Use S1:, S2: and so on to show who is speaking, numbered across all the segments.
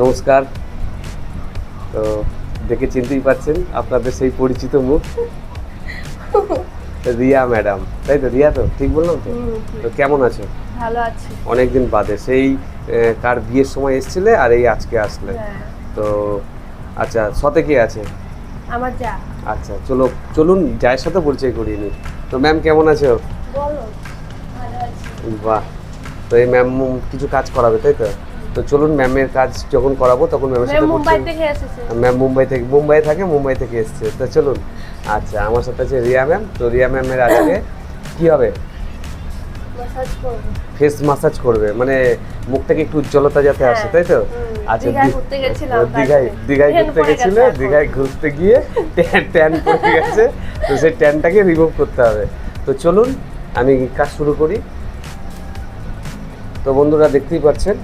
S1: নমস্কার। তো দেখে চিনতেই পারছেন আপনাদের সেই পরিচিত মুখ। রিয়া ম্যাডাম তাই তো? রিয়া তো? ঠিক বললাম তো? তো কেমন আছো?
S2: ভালো আছি।
S1: অনেকদিন বাদে। সেই কার বিয়ের সময় এসছিলে আর এই আজকে আসলে।
S2: হ্যাঁ।
S1: তো আচ্ছা সতে কে আছে?
S2: আমার যা।
S1: আচ্ছা চলো চলুন জায়ের সাথে পরিচয় করিয়ে নিই। তো ম্যাম কেমন আছো?
S2: বলো ভালো আছি।
S1: বাহ তো এই ম্যাম কিছু কাজ করাবে তাই তো? তো চলুন ম্যামের কাজ যখন করাবো তখন ম্যামের সাথে
S2: মুম্বাই থেকে এসেছে।
S1: ম্যাম মুম্বাই থেকে মুম্বাই থাকে মুম্বাই থেকে এসেছে। তো চলুন। আচ্ছা আমার সাথে আছে রিয়া ম্যাম। তো রিয়া ম্যামের আজকে কি হবে? ফেস মাসাজ করবে। মানে মুখটাকে একটু উজ্জ্বলতা যাতে আসে
S2: হ্যাঁ,
S1: তাই তো? আচ্ছা
S2: দীঘায় ঘুরতে গেছিলাম,
S1: দীঘায় ঘুরতে গেছিলে। দীঘায় ঘুরতে গিয়ে ট্যান ট্যান পড়ে গেছে। তো সেই ট্যানটাকে রিমুভ করতে হবে। তো চলুন আমি কাজ শুরু করি। তো বন্ধুরা দেখতেই পাচ্ছেন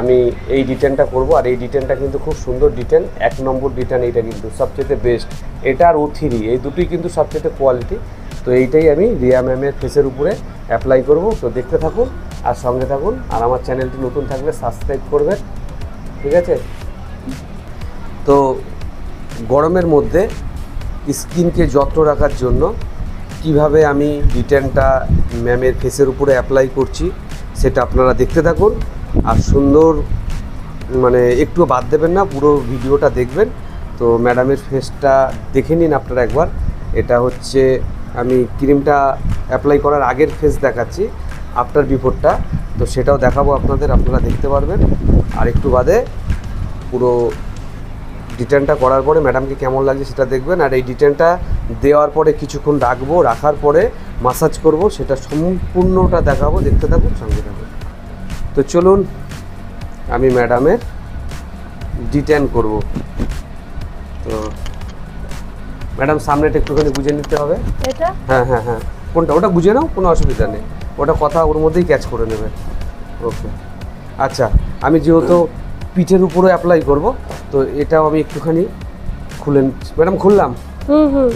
S1: আমি এই ডিটেনটা করব, আর এই ডিটেনটা কিন্তু খুব সুন্দর ডিটেন এক নম্বর ডিটেন এইটা কিন্তু সবচেয়ে বেস্ট এটা আর ও থ্রি এই দুটোই কিন্তু সবচেয়ে কোয়ালিটি তো এইটাই আমি রিয়া ম্যামের ফেসের উপরে অ্যাপ্লাই করব। তো দেখতে থাকুন, আর সঙ্গে থাকুন, আর আমার চ্যানেলটি নতুন থাকলে সাবস্ক্রাইব করবেন। ঠিক আছে? তো গরমের মধ্যে স্কিনকে যত্ন রাখার জন্য কীভাবে আমি রিটার্নটা ম্যামের ফেসের উপরে অ্যাপ্লাই করছি, সেটা আপনারা দেখতে থাকুন। আর সুন্দর মানে একটু বাদ দেবেন না, পুরো ভিডিওটা দেখবেন। তো ম্যাডামের ফেসটা দেখে নিন আপনারা একবার। এটা হচ্ছে, আমি ক্রিমটা অ্যাপ্লাই করার আগের ফেস দেখাচ্ছি, আফটার বিফোরটা। তো সেটাও দেখাবো আপনাদের, আপনারা দেখতে পারবেন। আর একটু বাদে, পুরো ডিটেনটা করার পরে ম্যাডামকে কেমন লাগছে সেটা দেখবেন। আর এই ডিটেনটা দেওয়ার পরে কিছুক্ষণ রাখব, রাখার পরে মাসাজ করব, সেটা সম্পূর্ণটা দেখাবো, দেখতে থাকুন, সঙ্গে থাকুন। তো চলুন আমি ম্যাডামের ডিটেন করব। তো ম্যাডাম সামনেটা একটুখানি বুঝে নিতে হবে।
S2: এটা?
S1: হ্যাঁ হ্যাঁ হ্যাঁ। কোনটা? ওটা বুঝে নাও কোনো অসুবিধা নেই। ওটা কথা ওর মধ্যেই ক্যাচ করে নেবে। ওকে আচ্ছা আমি যেহেতু পিঠের উপরে অ্যাপ্লাই করব তো এটাও আমি একটুখানি খুলে নিচ্ছি। ম্যাডাম খুললাম?
S2: হুম হুম।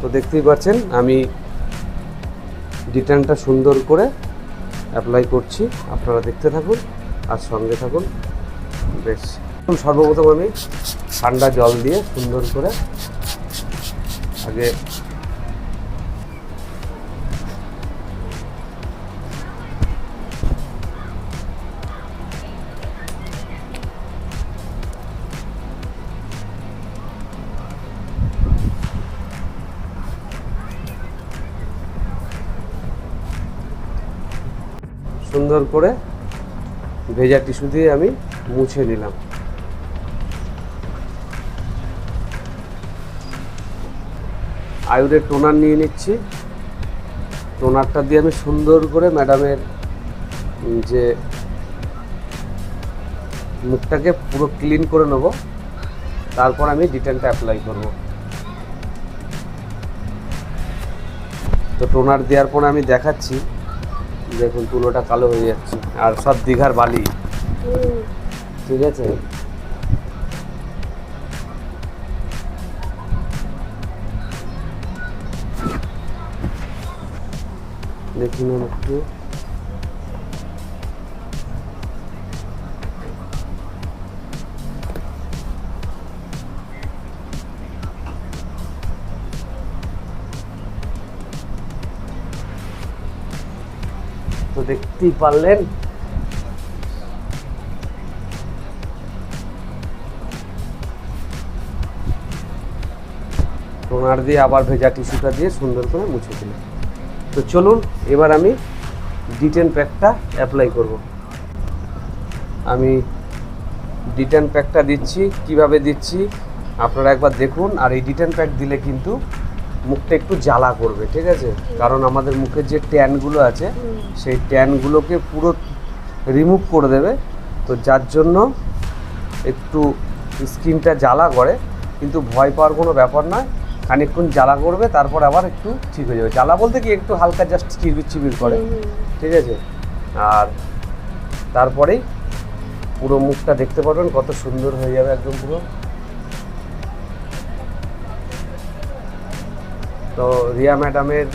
S1: তো দেখতেই পাচ্ছেন আমি ডিটেনটা সুন্দর করে অ্যাপ্লাই করছি। আপনারা দেখতে থাকুন আর সঙ্গে থাকুন। বেশ। সর্বপ্রথম আমি ঠান্ডা জল দিয়ে সুন্দর করে আগে সুন্দর করে ভেজা টিস্যু দিয়ে আমি মুছে নিলাম। আয়ুরের টোনার নিয়ে নিচ্ছি। টোনারটা দিয়ে আমি সুন্দর করে ম্যাডামের যে মুখটাকে পুরো ক্লিন করে নেব। তারপর আমি ডিটেনটা অ্যাপ্লাই করব। তো টোনার দেওয়ার পরে আমি দেখাচ্ছি। দেখুন তুলোটা কালো হয়ে যাচ্ছে। আর সব দীঘার বালি। ঠিক আছে? দেখুন ম্যাম তো দেখতেই পারলেন। টোনার দিয়ে আবার ভেজা টিস্যুটা দিয়ে সুন্দর করে মুছে দিলাম তো চলুন, এবার আমি ডিটেন প্যাকটা অ্যাপ্লাই করব। আমি ডিটেন প্যাকটা দিচ্ছি, কীভাবে দিচ্ছি, আপনারা একবার দেখুন, আর এই ডিটেন প্যাক দিলে কিন্তু মুখটা একটু জ্বালা করবে, ঠিক আছে? কারণ আমাদের মুখের যে ট্যানগুলো আছে, সেই ট্যানগুলোকে পুরো রিমুভ করে দেবে। তো যার জন্য একটু স্কিনটা জ্বালা করে, কিন্তু ভয় পাওয়ার কোনো ব্যাপার নয় খানিকক্ষণ জ্বালা করবে, তারপর আবার একটু ঠিক হয়ে যাবে। জ্বালা বলতে কি, একটু হালকা জাস্ট চিবির চিবির করে। ঠিক আছে? আর তারপরেই পুরো মুখটা দেখতে পারবেন কত সুন্দর হয়ে যাবে একদম পুরো। তো রিয়া ম্যাডামের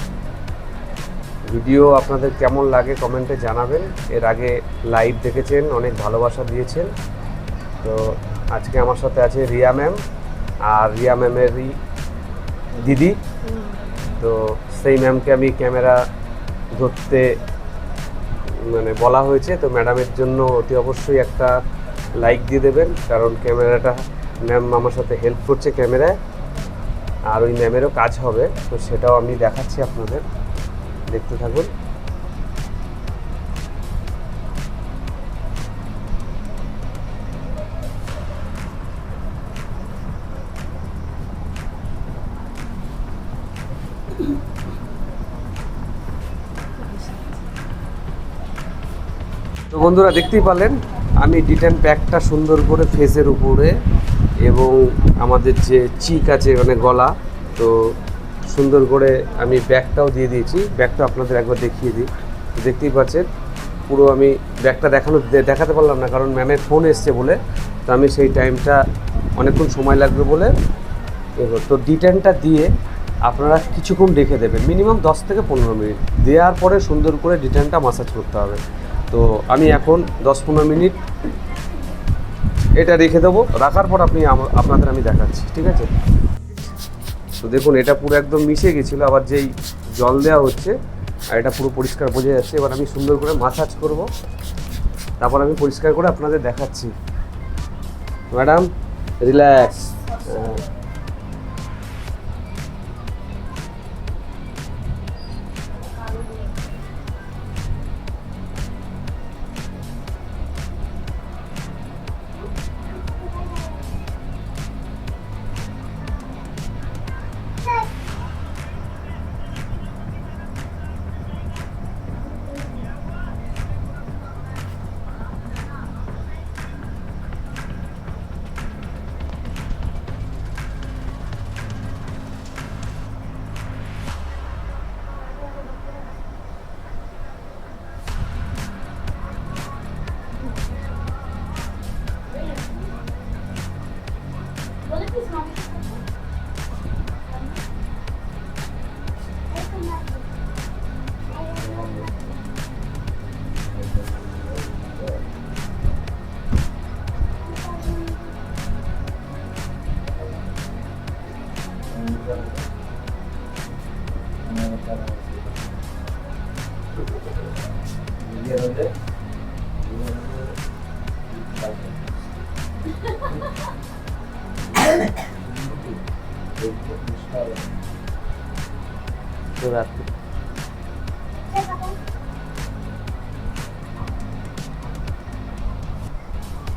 S1: ভিডিও আপনাদের কেমন লাগে কমেন্টে জানাবেন। এর আগে লাইভ দেখেছেন, অনেক ভালোবাসা দিয়েছেন। তো আজকে আমার সাথে আছে রিয়া ম্যাম আর রিয়া ম্যামেরই দিদি। তো সেই ম্যামকে আমি ক্যামেরা ধরতে মানে বলা হয়েছে। তো ম্যাডামের জন্য অতি অবশ্যই একটা লাইক দিয়ে দেবেন, কারণ ক্যামেরাটা ম্যাম আমার সাথে হেল্প করছে ক্যামেরায়। আর ওই ম্যামেরও কাজ হবে। তো সেটাও আমি দেখাচ্ছি আপনাদের। দেখতে থাকুন। তো বন্ধুরা, দেখতেই পারলেন, আমি ডিটেন প্যাকটা সুন্দর করে ফেসের উপরে এবং আমাদের যে চিক আছে মানে গলা, তো সুন্দর করে আমি ব্যাগটাও দিয়ে দিয়েছি। ব্যাগটা আপনাদের একবার দেখিয়ে দিই। দেখতেই পাচ্ছেন, পুরো আমি ব্যাগটা দেখানো, দেখাতে পারলাম না, কারণ ম্যামের ফোন এসছে বলে। তো আমি সেই টাইমটা অনেকক্ষণ সময় লাগবে বলে এবার তো ডিটেনটা দিয়ে আপনারা কিছুক্ষণ রেখে দেবেন। মিনিমাম দশ থেকে পনেরো মিনিট। দেওয়ার পরে সুন্দর করে ডিটেনটা মাসাজ করতে হবে। তো আমি এখন দশ পনেরো মিনিট এটা রেখে দেবো। রাখার পর আপনি আপনাদের আমি দেখাচ্ছি, ঠিক আছে? তো দেখুন, এটা পুরো একদম মিশে গেছিল, আবার যেই জল দেওয়া হচ্ছে, আর এটা পুরো পরিষ্কার বোঝা যাচ্ছে। এবার আমি সুন্দর করে মাসাজ করব। তারপর আমি পরিষ্কার করে আপনাদের দেখাচ্ছি। Madam, relax.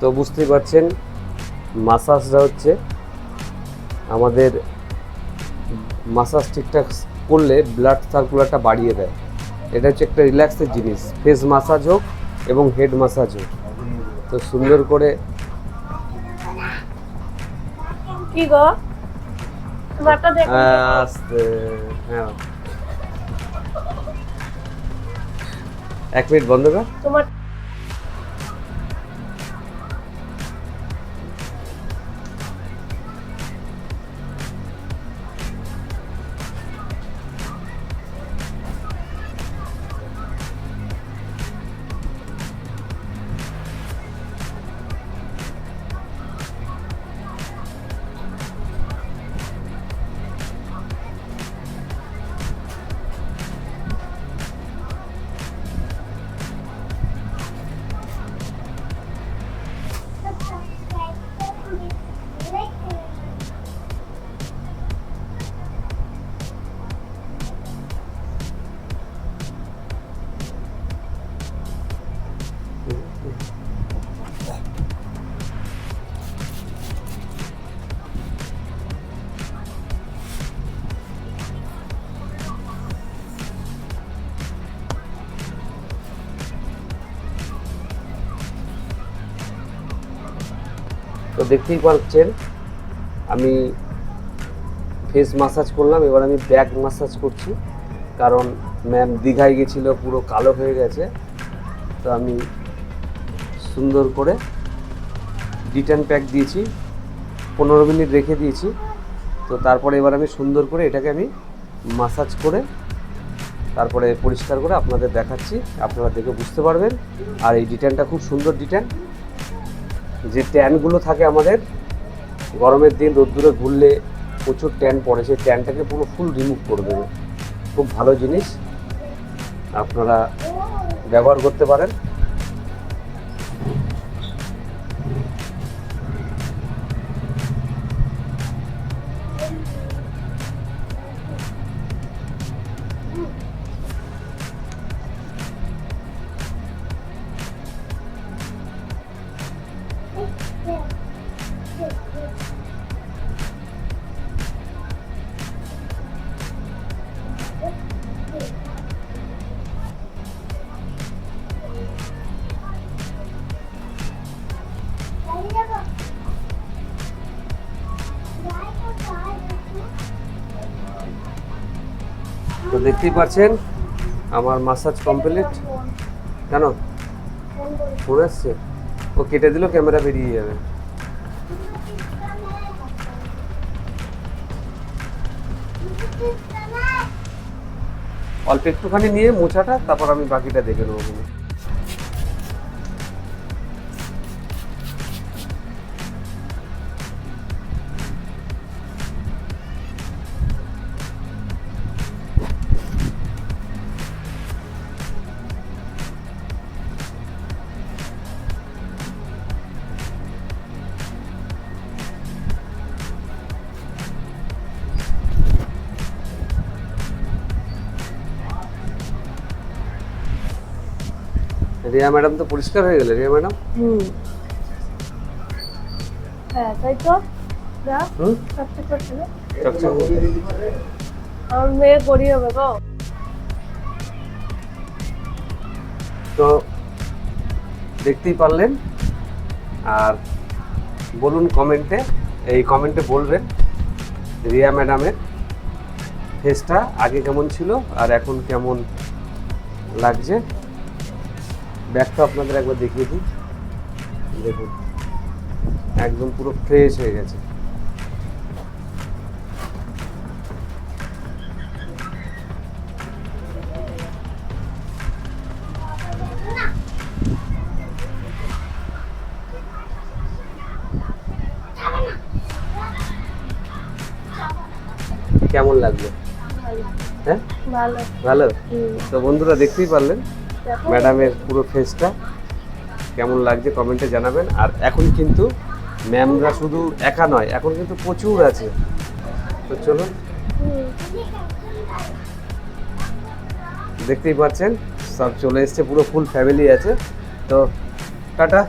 S1: তো বুঝতেই পারছেন মাসাজটা হচ্ছে আমাদের মাসাজ ঠিকঠাক করলে ব্লাড সার্কুলারটা বাড়িয়ে দেয়। এটা হচ্ছে একটা রিল্যাক্সের জিনিস। ফেস মাসাজ হোক এবং হেড মাসাজ হোক। তো সুন্দর করে
S2: কি গো? তোমারটা দেখো।
S1: আস্তে হ্যাঁ এক মিনিট বন্ধ কর।
S2: তোমার
S1: তো দেখতেই পাচ্ছেন, আমি ফেস মাসাজ করলাম, এবার আমি ব্যাক মাসাজ করছি। কারণ ম্যাম দীঘায় গেছিল, পুরো কালো হয়ে গেছে। তো আমি সুন্দর করে রিটার্ন প্যাক দিয়েছি, পনেরো মিনিট রেখে দিয়েছি। তো তারপরে এবার আমি সুন্দর করে এটাকে আমি মাসাজ করে তারপরে পরিষ্কার করে আপনাদের দেখাচ্ছি, আপনারা দেখে বুঝতে পারবেন। আর এই ডিটার্নটা খুব সুন্দর ডিটেন যে ট্যানগুলো থাকে আমাদের, গরমের দিন রোদ্দুরে ঘুরলে প্রচুর ট্যান পড়ে, সেই ট্যানটাকে পুরো ফুল রিমুভ করে দেবে। খুব ভালো জিনিস, আপনারা ব্যবহার করতে পারেন। তো দেখতেই পাচ্ছেন, আমার মাসাজ কমপ্লিট কেন? ফোন আসছে। ও কেটে দিল ক্যামেরা বেরিয়ে যাবে। অল্প একটুখানি নিয়ে মোছাটা, তারপর আমি বাকিটা দেখে নেব। রিয়া ম্যাডাম তো পরিষ্কার হয়ে গেলে রিয়া ম্যাডাম।
S2: হুম। হ্যাঁ তাই তো? যা
S1: হুম?
S2: চকচক করছে না
S1: চকচক
S2: আমার মেয়ে করি হবে গো।
S1: তো দেখতেই পারলেন আর বলুন কমেন্টে এই কমেন্টে বলবেন রিয়া ম্যাডামের ফেসটা আগে কেমন ছিল আর এখন কেমন লাগছে? ব্যাগটা আপনাদের একবার দেখিয়ে দিই। দেখুন একদম পুরো ফ্রেশ হয়ে গেছে। কেমন লাগল? হ্যাঁ?
S2: ভালো।
S1: ভালো? তো বন্ধুরা দেখতেই পারলেন। ম্যাডামের পুরো ফেসটা কেমন লাগছে কমেন্টে জানাবেন। আর এখন কিন্তু ম্যামরা শুধু একা নয়, এখন কিন্তু প্রচুর আছে। তো চলুন। দেখতেই পাচ্ছেন, সব চলে এসছে, পুরো ফুল ফ্যামিলি আছে। তো
S2: টাটা।